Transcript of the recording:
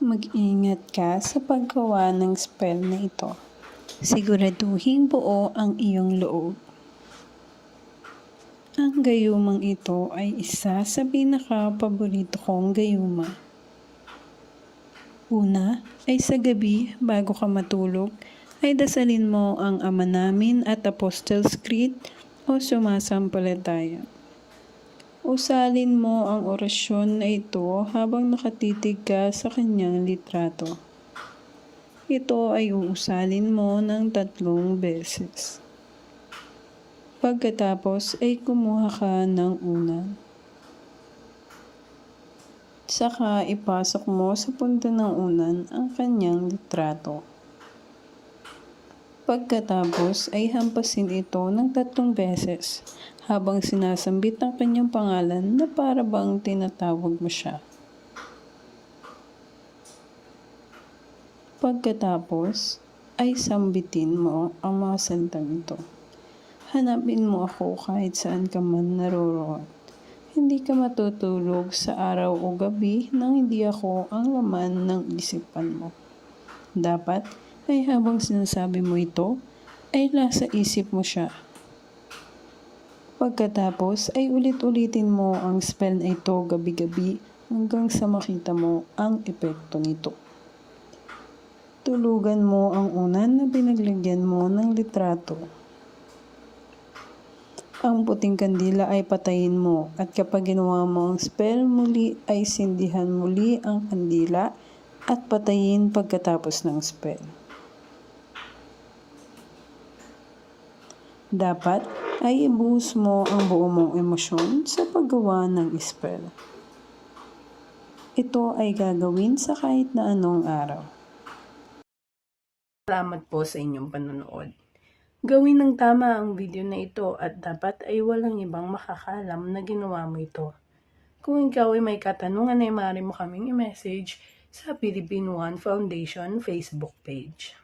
Mag-ingat ka sa paggawa ng spell na ito. Siguraduhin buo ang iyong loob. Ang gayumang ito ay isa sa pinaka-paborito kong gayuma. Una ay sa gabi bago ka matulog ay dasalin mo ang Ama namin at Apostles' Creed o sumasampalataya. Usalin mo ang orasyon na ito habang nakatitig ka sa kanyang litrato. Ito ay uusalin mo ng tatlong beses. Pagkatapos ay kumuha ka ng unan. Saka ipasok mo sa punta ng unan ang kanyang litrato. Pagkatapos ay hampasin ito ng tatlong beses habang sinasambit ang kanyang pangalan na para bang tinatawag mo siya. Pagkatapos ay sambitin mo ang mga salitang ito. Hanapin mo ako kahit saan ka man naroroon. Hindi ka matutulog sa araw o gabi nang hindi ako ang laman ng isipan mo. Dapat ay habang sinasabi mo ito, ay nasa isip mo siya. Pagkatapos ay ulit-ulitin mo ang spell na ito gabi-gabi hanggang sa makita mo ang epekto nito. Tulugan mo ang unan na pinaglagyan mo ng litrato. Ang puting kandila ay patayin mo at kapag ginawa mo ang spell muli ay sindihan muli ang kandila at patayin pagkatapos ng spell. Dapat ay ibuhos mo ang buo mong emosyon sa paggawa ng spell. Ito ay gagawin sa kahit na anong araw. Salamat po sa inyong panonood. Gawin ng tama ang video na ito at dapat ay walang ibang makakalam na ginawa mo ito. Kung ikaw ay may katanungan ay maaari mo kaming i-message sa Philippine One Foundation Facebook page.